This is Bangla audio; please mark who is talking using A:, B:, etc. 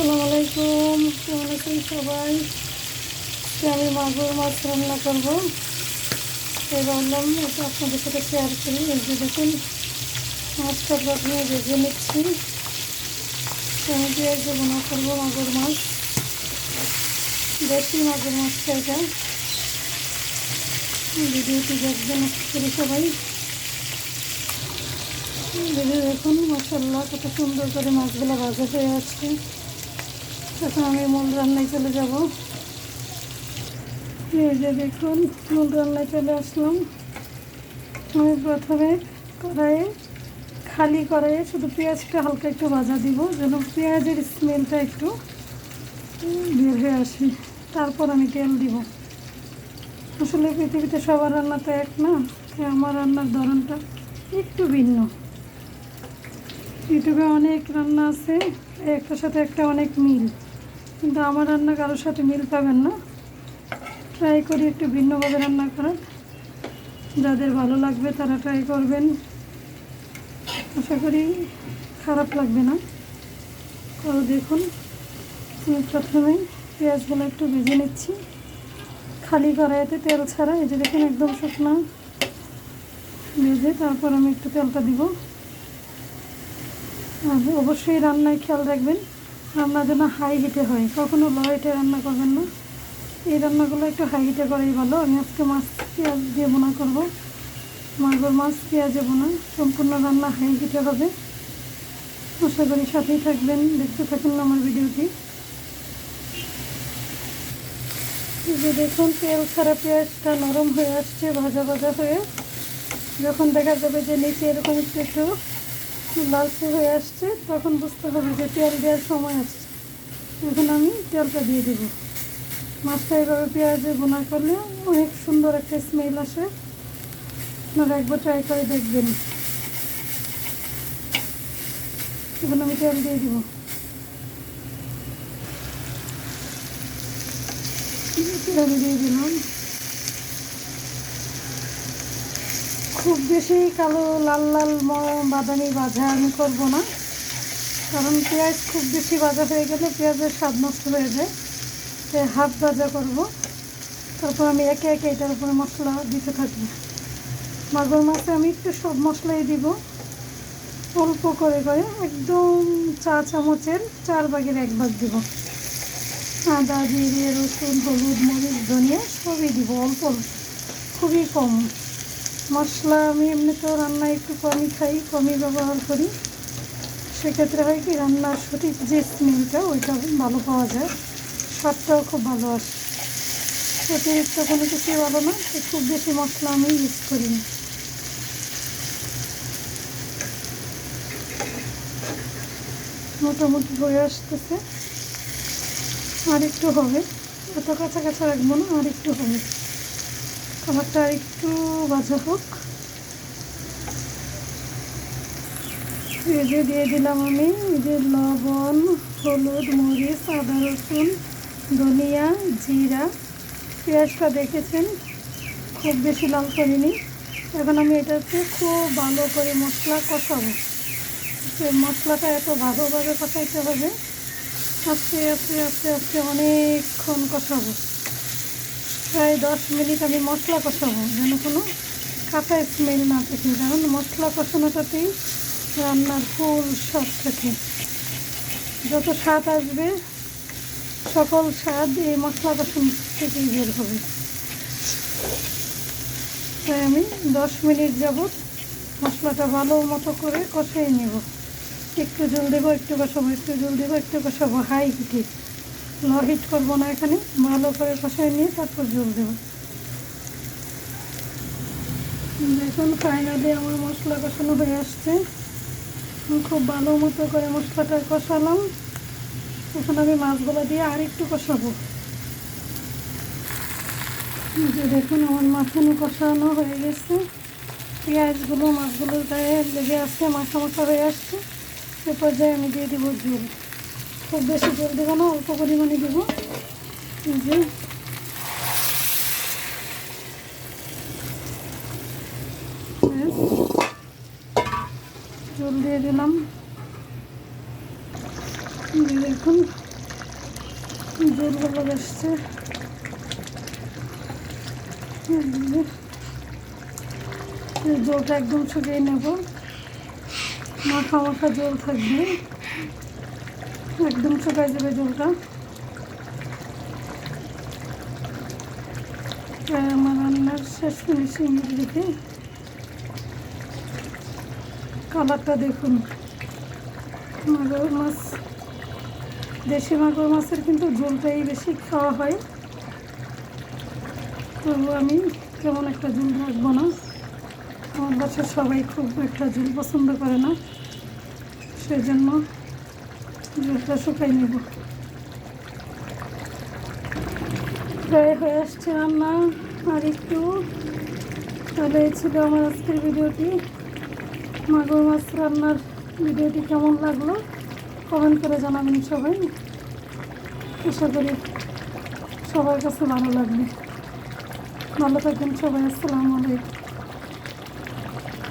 A: আসসালামু আলাইকুম। কেমন আছেন সবাই? আমি মাগুর মাছ রান্না করব। তাই ভাবলাম আপনাদের সাথে শেয়ার করি। এই যে দেখুন, মাছটা প্রথমে ভেজে নিচ্ছি। আমি পেঁয়াজ দেবো না করব মাগুর মাছ, দেশি মাগুর মাছটা এটা। ভিডিওটি দেখবেন করি সবাই। দেখুন মশাল্লা কত সুন্দর করে মাছগুলো ভাজা হয়ে আছে। এখন আমি মূল রান্নায় চলে যাব। এই যে দেখুন, মূল রান্নায় চলে আসলাম। আমি প্রথমে কড়াইয়ে খালি কড়াইয়ে শুধু পেঁয়াজটা হালকা একটু ভাজা দিব, যেন পেঁয়াজের স্মেলটা একটু বের হয়ে আসে। তারপর আমি তেল দিব। আসলে পৃথিবীতে সবার রান্না তো এক না, তাই আমার রান্নার ধরনটা একটু ভিন্ন। ইউটিউবে অনেক রান্না আছে, একটার সাথে একটা অনেক মিল। কিন্তু আমার রান্না কারোর সাথে মিল পাবেন না। ট্রাই করি একটু ভিন্নভাবে রান্না করার যাদের ভালো লাগবে তারা ট্রাই করবেন। আশা করি খারাপ লাগবে না। করো দেখুন, আমি প্রথমে পেঁয়াজগুলো একটু ভেজে নিচ্ছি। খালি কড়াইতে তেল ছাড়া, এই যে দেখুন একদম শুকনো। ভেজে তারপর আমি একটু তেলটা দিব। আর অবশ্যই রান্নায় খেয়াল রাখবেন। রান্না যেন হাই হিটে হয়। কখনো লো হিটে রান্না করবেন না। এই রান্নাগুলো একটু হাই হিটে করাই ভালো। আমি আজকে মাছ, পেঁয়াজ দিয়ে বোনা করব। মাগুর মাছ, পেঁয়াজে বোনা। সম্পূর্ণ রান্না হাই হিটে হবে। আশা করি সাথেই থাকবেন। দেখতে থাকুন আমার ভিডিওটি। যে দেখুন, তেল ছাড়া পেঁয়াজটা নরম হয়ে আসছে, ভাজা ভাজা হয়ে। যখন দেখা যাবে যে নিচে এরকম একটু একটু লালচে হয়ে আসছে, তখন বুঝতে হবে যে তেল দেওয়ার সময় আসছে। এখন আমি তেলটা দিয়ে দেবো। মাছটা এভাবে পেঁয়াজে বোনা করলে অনেক সুন্দর একটা স্মেল আসে। আপনারা একবার ট্রাই করে দেখবেন। এখন আমি তেল দিয়ে দিব। তেল দিয়ে দিলাম। খুব বেশি কালো, লাল লাল বাদামি ভাজা আমি করব না। কারণ পেঁয়াজ খুব বেশি ভাজা হয়ে গেলে পেঁয়াজের স্বাদ নষ্ট হয়ে যায়। তাই হাফ ভাজা করব। তারপর আমি একে একে এটার উপরে মশলা দিতে থাকি মাগুর মাছে আমি একটু সব মশলাই দিব। অল্প করে করে একদম চা চামচের চার ভাগের এক ভাগ দিব। আদা, জিরে, রসুন, হলুদ, মরিচ, ধনিয়া সবই দিব অল্প। খুবই কম। মশলা আমি এমনিতেও রান্না একটু কমই খাই, কমই ব্যবহার করি। সেক্ষেত্রে হয় কি, রান্নার সঠিক যে স্মেলটা, ওইটা ভালো পাওয়া যায়। স্বাদটাও খুব ভালো আসে। অতিরিক্ত কোনো কিছুই ভালো না খুব বেশি মশলা আমি ইউজ করি না মোটামুটি হয়ে আসতেছে। আর একটু হবে। এত কাঁচা রাখব না, আর একটু হবে। খাবারটা আর একটু ভাজা হোক। এই দিয়ে দিলাম আমি যে লবণ, হলুদ, মরিচ, আদা, রসুন, ধনিয়া, জিরা। পেঁয়াজটা দেখেছেন? খুব বেশি লাল করিনি। এখন আমি এটাতে খুব ভালো করে মশলা কষাবো। যে মশলাটা এত ভালোভাবে কষাইতে হবে, আস্তে আস্তে আস্তে আস্তে অনেকক্ষণ কষাবো। প্রায় দশ মিনিট আমি মশলা কষাবো, যেন কোনো কাঁচা স্মেল না থাকে। কারণ মশলা কষানোটাতেই রান্নার ফুল স্বাদ থাকে। যত স্বাদ আসবে, সকল স্বাদ এই মশলা কষান থেকেই বের হবে। তাই আমি দশ মিনিট যাবৎ মশলাটা ভালো মতো করে কষাই নেব। একটু জল দেবো, একটু কষাবো, একটু জল দেবো, একটু কষাবো, হাই হিটে। লো হিট করব না এখানে, ভালো করে কষাই নিয়ে তারপর জল দেবো। দেখুন ফাইনালি আমার মশলা কষানো হয়ে আসছে। খুব ভালো মতো করে মশলাটা কষালাম। এখন আমি মাছগুলো দিয়ে আর একটু কষাবো যে দেখুন, আমার মাখানো কষানো হয়ে গেছে। পেঁয়াজগুলো, মাছগুলোর গায়ে লেগে আসছে মাখা মাখা হয়ে আসছে। এ পর্যায়ে আমি দিয়ে দেবো ঝোল খুব বেশি জল দেবো না, অল্প পরিমাণে দেবো। যে। জল দিয়ে দিলাম। দেখুন জল হলো এসছে। জলটা একদম শুকিয়ে নেব। মাখা মাখা জল থাকবে। একদম শুকাই যাবে প্রায় আমার রান্নার শেষ ফিনিশিং দিকে কালারটা দেখুন। মাগুর মাছ, দেশি মাগুর মাছের কিন্তু ঝোলটাই বেশি খাওয়া হয়। তবু আমি কেমন একটা ঝোল রাখব না? আমার বাসার সবাই খুব একটা ঝোল পছন্দ করে না। সেই জন্য ঝোলটা শুকাই নেব। প্রায় হয়ে আসছে রান্না, আর একটু তাহলে ছিল আমার আজকের ভিডিওটি। মাগুর মাছ রান্নার ভিডিওটি কেমন লাগল কমেন্ট করে জানাবেন সবাই। আশা করি সবার কাছে ভালো লাগবে। ভালো থাকবেন সবাই, আসসালামু আলাইকুম।